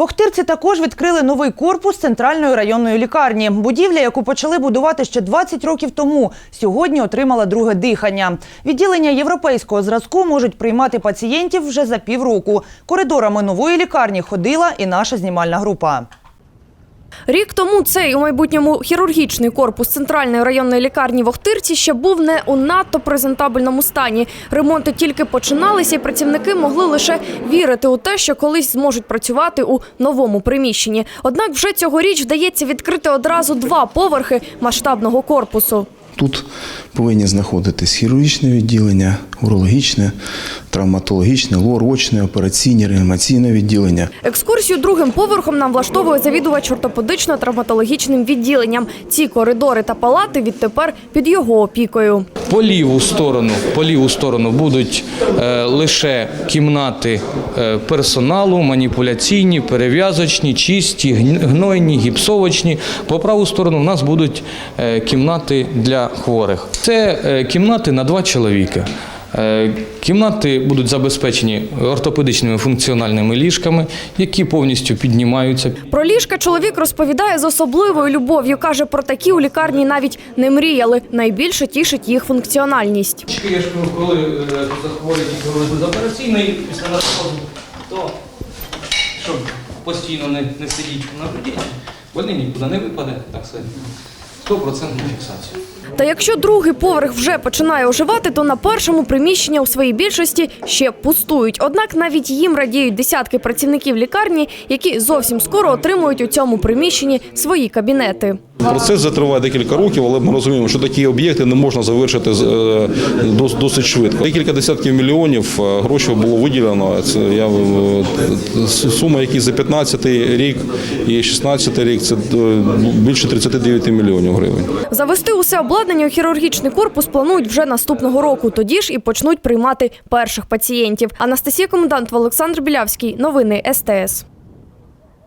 В Охтирці також відкрили новий корпус центральної районної лікарні. Будівля, яку почали будувати ще 20 років тому, сьогодні отримала друге дихання. Відділення європейського зразку можуть приймати пацієнтів вже за півроку. Коридорами нової лікарні ходила і наша знімальна група. Рік тому цей у майбутньому хірургічний корпус центральної районної лікарні в Охтирці ще був не у надто презентабельному стані. Ремонти тільки починалися, і працівники могли лише вірити у те, що колись зможуть працювати у новому приміщенні. Однак вже цьогоріч вдається відкрити одразу два поверхи масштабного корпусу. Тут повинні знаходитись хірургічне відділення, урологічне, травматологічне, лорочне, операційне, реанімаційне відділення. Екскурсію другим поверхом нам влаштовує завідувач ортопедично-травматологічним відділенням. Ці коридори та палати відтепер під його опікою. По ліву сторону, по ліву сторону будуть е, лише кімнати е, персоналу, маніпуляційні, перев'язочні, чисті, гн- гнойні, гіпсовочні. По праву сторону в нас будуть е, кімнати для хворих. Це е, кімнати на два чоловіка. Е, Кімнати будуть забезпечені ортопедичними функціональними ліжками, які повністю піднімаються. Про ліжка чоловік розповідає з особливою любов'ю. Каже, про такі у лікарні навіть не мріяли. Найбільше тішить їх функціональність. Я ж коли захворюють і з операційної після наркозу, то щоб постійно не, не сидіти на груді, вони нікуди не випаде, так сказати. 100% фіксація. Та якщо другий поверх вже починає оживати, то на першому приміщення у своїй більшості ще пустують. Однак навіть їм радіють десятки працівників лікарні, які зовсім скоро отримують у цьому приміщенні свої кабінети. Процес затриває декілька років, але ми розуміємо, що такі об'єкти не можна завершити е, досить швидко. Декілька десятків мільйонів е, грошей було виділено. Це я е, сума, які за 15 рік і 16 рік, це більше 39 мільйонів гривень. Завести усе обладнання у хірургічний корпус планують вже наступного року. Тоді ж і почнуть приймати перших пацієнтів. Анастасія Комендантова, Олександр Білявський. Новини СТС.